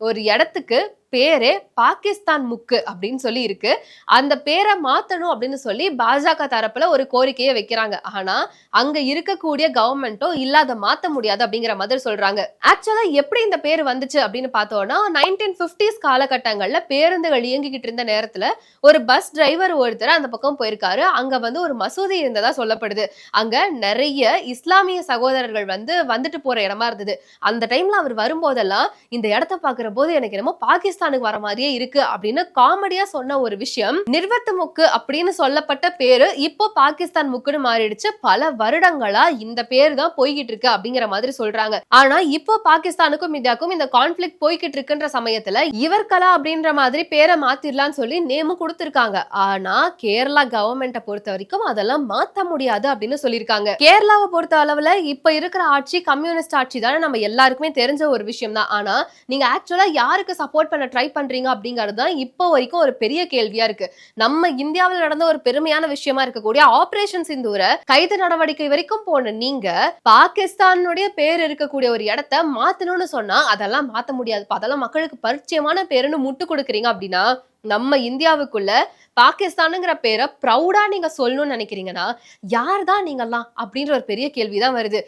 ஒரு இடத்துக்கு பேரே பாகிஸ்தான் முக்கு அப்படின்னு சொல்லி இருக்கு அந்த பேரை மாத்தணும் அப்படின்னு சொல்லி பாஜக தரப்புல ஒரு கோரிக்கையை வைக்கிறாங்க. ஆனா அங்க இருக்கக்கூடிய கவர்மெண்ட்டோ இல்லாத மாத்த முடியாது அப்படிங்கிற மாதிரி சொல்றாங்க. ஆக்சுவலா எப்படி இந்த பேர் வந்துச்சு அப்படின்னு பார்த்தோம்னா நைன்டீன் பிப்டிஸ் காலகட்டங்கள்ல பேருந்துகள் இயங்கிக்கிட்டு இருந்த நேரத்துல ஒரு பஸ் டிரைவர் ஒருத்தர் அந்த பக்கம் போயிருக்காரு. அங்க வந்து ஒரு மசூதி இருந்ததா சொல்லப்படுது. அங்க நிறைய இஸ்லாமிய சகோதரர்கள் வந்து வந்துட்டு போற இடமா இருந்தது. அந்த டைம்ல அவர் வரும்போதெல்லாம் இந்த இடத்த பாக்குற போது எனக்கு என்னமோ பாகிஸ்தான் ராஜஸ்தானுக்கு வர மாதிரியே இருக்கு அப்படின்னு காமெடியா சொன்ன ஒரு விஷயம். நிர்வத்த முக்கு அப்படின்னு சொல்லப்பட்ட பேரு இப்போ பாகிஸ்தான் முக்குன்னு மாறிடுச்சு. பல வருடங்களா இந்த பேர் தான் போய்கிட்டு இருக்கு அப்படிங்கிற மாதிரி சொல்றாங்க. ஆனா இப்போ பாகிஸ்தானுக்கும் இந்தியாவுக்கும் இந்த கான்ஃபிளிக் போய்கிட்டு இருக்குன்ற சமயத்துல இவர் கலா அப்படின்ற மாதிரி பேரை மாத்திரலாம்னு சொல்லி நேமும் கொடுத்திருக்காங்க. ஆனா கேரளா கவர்மெண்ட்டை பொறுத்த வரைக்கும் அதெல்லாம் மாத்த முடியாது அப்படின்னு சொல்லியிருக்காங்க. கேரளாவை பொறுத்த அளவுல இப்ப இருக்கிற ஆட்சி கம்யூனிஸ்ட் ஆட்சி தானே நம்ம எல்லாருக்குமே தெரிஞ்ச ஒரு விஷயம் தான். ஆனா நீங்க ஆக்சுவலா யாருக்கு சப்போர்ட் பண்ண ட்ரை பண்றீங்க அப்படிங்கிறது தான் இப்போ வரைக்கும் ஒரு பெரிய கேள்வியா இருக்கு. நம்ம இந்தியாவில் நடந்த ஒரு பெருமையான விஷயமா இருக்கக்கூடிய ஆபரேஷன் சிந்தூர கைது நடவடிக்கை வரைக்கும் போன நீங்க பாகிஸ்தானுடைய பேர் இருக்கக்கூடிய ஒரு இடத்த மாத்தணும்னு சொன்னா அதெல்லாம் மாத்த முடியாது. அதெல்லாம் மக்களுக்கு பரிச்சயமான பேருன்னு முட்டு கொடுக்குறீங்க அப்படின்னா நம்ம இந்தியாவுக்குள்ள பாகிஸ்தானுங்கிற பேரை ப்ரௌடா நீங்க சொல்லணும்னு நினைக்கிறீங்கன்னா யார் தான் நீங்கெல்லாம் அப்படின்ற ஒரு பெரிய கேள்விதான் வருது.